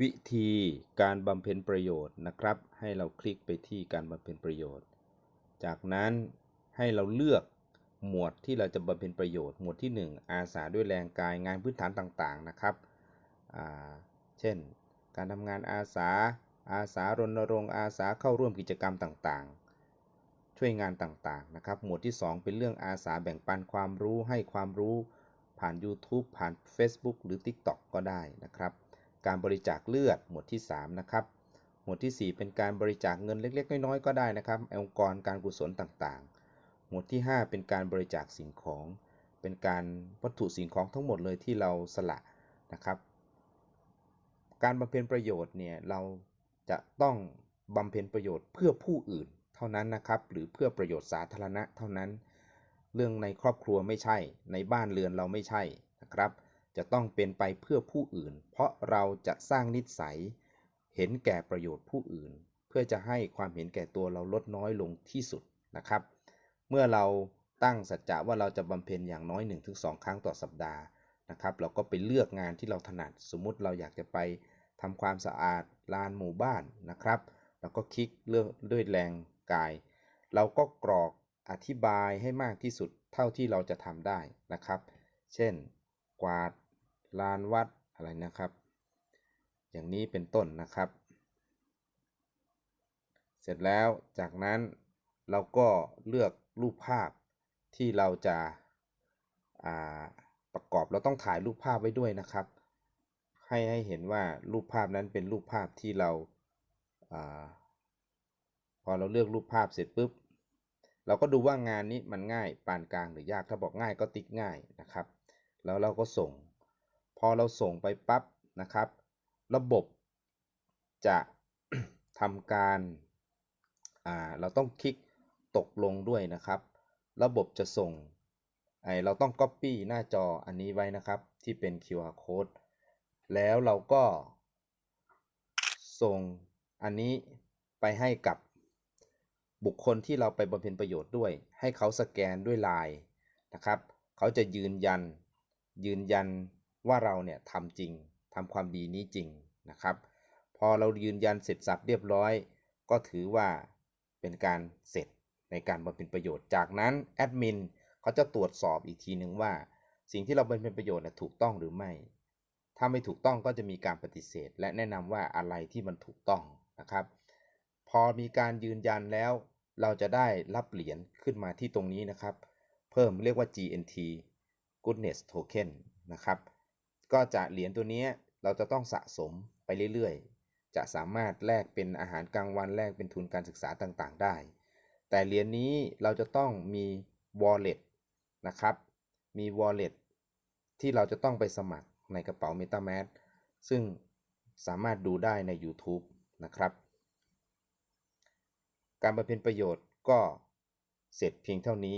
วิธีการบำเพ็ญประโยชน์นะครับ ให้เราคลิกไปที่การบำเพ็ญประโยชน์ จากนั้นให้เราเลือกหมวดที่เราจะบำเพ็ญประโยชน์ หมวดที่ 1 อาสาด้วยแรงกายงานพื้นฐานต่างๆนะครับเช่น การทำงานอาสา อาสารณรงค์อาสาเข้าร่วมกิจกรรมต่างๆ ช่วยงานต่างๆนะครับ หมวดที่ 2 เป็นเรื่องอาสาแบ่งปันความรู้ให้ความรู้ผ่าน YouTube ผ่าน Facebook หรือ TikTok ก็ได้นะครับ การบริจาคเลือดหมวดที่ 3 นะครับ หมวดที่ 4 เป็นการบริจาคเงินเล็ก ๆ น้อยๆก็ได้นะครับ องค์กรการกุศลต่างๆ หมวดที่ 5 เป็นการบริจาคสิ่งของ เป็นการวัตถุสิ่งของทั้งหมดเลยที่เราสละนะครับ การบำเพ็ญประโยชน์เนี่ยเราจะต้องบำเพ็ญประโยชน์เพื่อผู้อื่นเท่านั้นนะครับ หรือเพื่อประโยชน์สาธารณะเท่านั้น เรื่องในครอบครัวไม่ใช่ ในบ้านเรือนเราไม่ใช่นะครับ จะต้องเป็นไปเพื่อผู้อื่น เพราะเราจะสร้างนิสัย เห็นแก่ประโยชน์ผู้อื่น เพื่อจะให้ความเห็นแก่ตัวเราลดน้อยลงที่สุดนะครับ เมื่อเราตั้งสัจจะว่าเราจะบำเพ็ญอย่างน้อย 1-2 ครั้งต่อสัปดาห์นะครับเราก็ไปเลือกงานที่เราถนัดสมมุติเราอยากจะไปทำความสะอาดลานหมู่บ้านนะครับเราก็คลิกเลือกด้วยแรงกาย เราก็กรอกอธิบายให้มากที่สุดเท่าที่เราจะทำได้นะครับ เช่น กวาด ลานวัดอะไรนะครับ อย่างนี้เป็นต้นนะครับ เสร็จแล้วจากนั้นเราก็เลือกรูปภาพที่เราจะอ่าประกอบเราต้องถ่ายรูปภาพไว้ด้วยนะครับ ให้ให้เห็นว่ารูปภาพนั้นเป็นรูปภาพที่เราอาพอเราเลือกรูปภาพเสร็จปุ๊บ เราก็ดูว่างานนี้มันง่ายปานกลางหรือยากถ้าบอกง่ายก็ติ๊กง่ายนะครับ แล้วเราก็ส่ง อเราส่งไปปั๊บนะครับ ระบบจะทำการอ่าเราต้องคลิกตกลงด้วยนะครับ ระบบจะส่งไอเราต้อง Copy หน้าจออันนี้ไว้นะครับที่เป็น QR code แล้วเราก็ส่งอันนี้ไปให้กับบุคคลที่เราไปบำเพ็ญประโยชน์ด้วย ให้เขาสแกนด้วยลน์นะครับ เขาจะยืนยันยืนยัน ว่าเราเนี่ยทำจริงทำความดีนี้จริงนะครับ พอเรายืนยันเสร็จสับเรียบร้อย ก็ถือว่าเป็นการเสร็จในการบำเพ็ญประโยชน์ จากนั้นแอดมินเขาจะตรวจสอบอีกทีหนึ่งว่า สิ่งที่เราบำเพ็ญประโยชน์เนี่ยถูกต้องหรือไม่ ถ้าไม่ถูกต้องก็จะมีการปฏิเสธ และแนะนำว่าอะไรที่มันถูกต้องนะครับ พอมีการยืนยันแล้ว เราจะได้รับเหรียญขึ้นมาที่ตรงนี้นะครับ เพิ่มเรียกว่า GNT Goodness Token นะครับ ก็จะเหรียญตัวนี้เราจะต้องสะสมไปเรื่อยๆ จะสามารถแลกเป็นอาหารกลางวันแลกเป็นทุนการศึกษาต่างๆ ได้ แต่เหรียญนี้เราจะต้องมี wallet นะครับ มี wallet ที่เราจะต้องไปสมัครในกระเป๋า MetaMask ซึ่งสามารถดูได้ใน YouTube นะครับ การบำเพ็ญประโยชน์ก็เสร็จเพียงเท่านี้